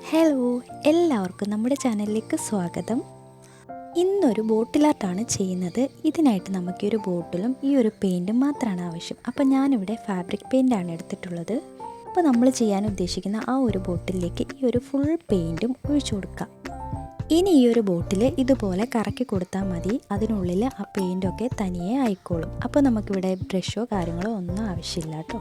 Hello എല്ലാവർക്കും നമ്മുടെ ചാനലിലേക്ക് സ്വാഗതം. ഇന്നൊരു ബോട്ടിൽ ആർട്ടാണ് ചെയ്യുന്നത്. ഇതിനായിട്ട് നമുക്ക് ഒരു ബോട്ടിലും ഈ ഒരു പെയിന്റും മാത്രമാണ് ആവശ്യം. അപ്പോൾ ഞാനിവിടെ ഫാബ്രിക് പെയിന്റാണ് എടുത്തിട്ടുള്ളത്. അപ്പോൾ നമ്മൾ ചെയ്യാൻ ഉദ്ദേശിക്കുന്ന ആ ഒരു ബോട്ടിലേക്ക് ഈ ഒരു ഫുൾ പെയിന്റും ഒഴിച്ചു കൊടുക്കാം. ഇനി ഈ ഒരു ബോട്ടിൽ ഇതുപോലെ കറക്കി കൊടുത്താൽ മതി. അതിനുള്ളിൽ ആ പെയിന്റൊക്കെ തനിയെ ആയിക്കോളും. അപ്പോൾ നമുക്കിവിടെ ബ്രഷോ കാര്യങ്ങളോ ഒന്നും ആവശ്യമില്ല കേട്ടോ.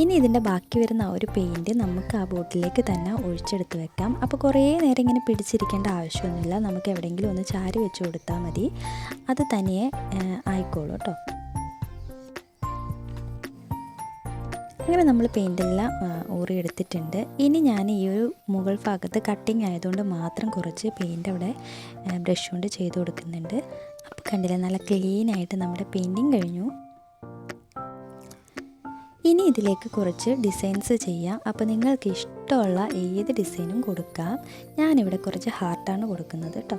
ഇനി ഇതിന്റെ ബാക്കി വരുന്ന ആ ഒരു പെയിന്റ് നമുക്ക് ആ ബോട്ടിലേക്ക് തന്നെ ഒഴിച്ചെടുത്ത് വെക്കാം. അപ്പോൾ കുറേ നേരം ഇങ്ങനെ പിടിച്ചിരിക്കേണ്ട ആവശ്യമൊന്നുമില്ല. നമുക്ക് എവിടെയെങ്കിലും ഒന്ന് ചാരി വെച്ച് കൊടുത്താൽ മതി. അത് തനിയെ ആയിക്കോളൂ കേട്ടോ. അങ്ങനെ നമ്മൾ പെയിന്റെല്ലാം ഊറി എടുത്തിട്ടുണ്ട് ഇനി ഞാൻ ഈ ഒരു മുകൾ ഭാഗത്ത് കട്ടിങ് ആയതുകൊണ്ട് മാത്രം കുറച്ച് പെയിന്റ് അവിടെ ബ്രഷ് കൊണ്ട് ചെയ്ത് കൊടുക്കുന്നുണ്ട്. അപ്പോൾ കണ്ടില്ല നല്ല ക്ലീനായിട്ട് നമ്മുടെ പെയിന്റിങ് കഴിഞ്ഞു. ഇനി ഇതിലേക്ക് കുറച്ച് ഡിസൈൻസ് ചെയ്യാം. അപ്പോൾ നിങ്ങൾക്ക് ഇഷ്ടമുള്ള ഏത് ഡിസൈനും കൊടുക്കാം. ഞാനിവിടെ കുറച്ച് ഹാർട്ടാണ് കൊടുക്കുന്നത് കേട്ടോ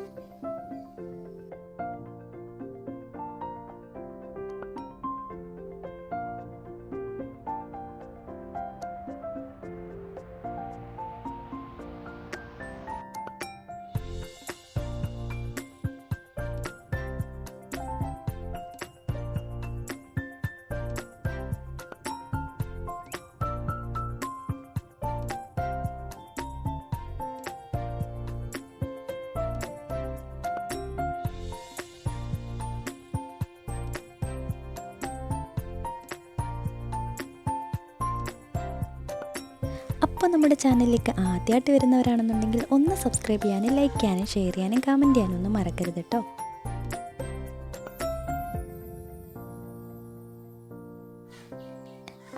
അപ്പോൾ നമ്മുടെ ചാനലിലേക്ക് ആദ്യമായിട്ട് വരുന്നവരാണെന്നുണ്ടെങ്കിൽ ഒന്ന് സബ്സ്ക്രൈബ് ചെയ്യാനും ലൈക്ക് ചെയ്യാനും ഷെയർ ചെയ്യാനും കമന്റ് ചെയ്യാനും ഒന്നും മറക്കരുത് കേട്ടോ.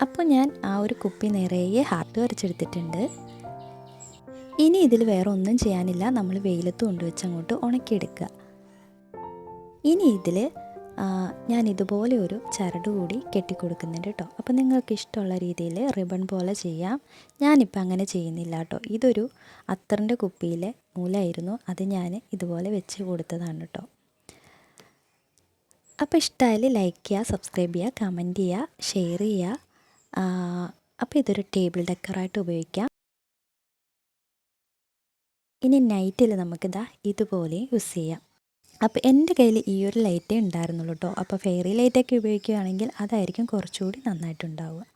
അപ്പോൾ ഞാൻ ആ ഒരു കുപ്പി നിറയെ ഹാർട്ട് വരച്ചെടുത്തിട്ടുണ്ട്. ഇനി ഇതിൽ വേറെ ഒന്നും ചെയ്യാനില്ല. നമ്മൾ വെയിലത്ത് കൊണ്ടുവച്ച് അങ്ങോട്ട് ഉണക്കിയെടുക്കുക. ഇനി ഇതിൽ ഞാൻ ഇതുപോലെ ഒരു ചരട് കൂടി കെട്ടിക്കൊടുക്കുന്നുണ്ട് കേട്ടോ. അപ്പോൾ നിങ്ങൾക്ക് ഇഷ്ടമുള്ള രീതിയിൽ റിബൺ പോലെ ചെയ്യാം. ഞാനിപ്പോൾ അങ്ങനെ ചെയ്യുന്നില്ല കേട്ടോ. ഇതൊരു അത്തറിന്റെ കുപ്പിയിലെ നൂലായിരുന്നു അത് ഞാൻ ഇതുപോലെ വെച്ച് കൊടുത്തതാണ് കേട്ടോ. അപ്പോൾ ഇഷ്ടമായാൽ ലൈക്ക് ചെയ്യുക സബ്സ്ക്രൈബ് ചെയ്യുക കമന്റ് ചെയ്യുക ഷെയർ ചെയ്യുക. അപ്പോൾ ഇതൊരു ടേബിൾ ഡെക്കറായിട്ട് ഉപയോഗിക്കാം. ഇനി നൈറ്റിൽ നമുക്കിതാ ഇതുപോലെ യൂസ് ചെയ്യാം. അപ്പോൾ എന്റെ കയ്യിൽ ഈ ഒരു ലൈറ്റേ ഉണ്ടായിരുന്നുള്ളൂ കേട്ടോ അപ്പോൾ ഫെയറി ലൈറ്റൊക്കെ ഉപയോഗിക്കുകയാണെങ്കിൽ അതായിരിക്കും കുറച്ചുകൂടി നന്നായിട്ടുണ്ടാവുക.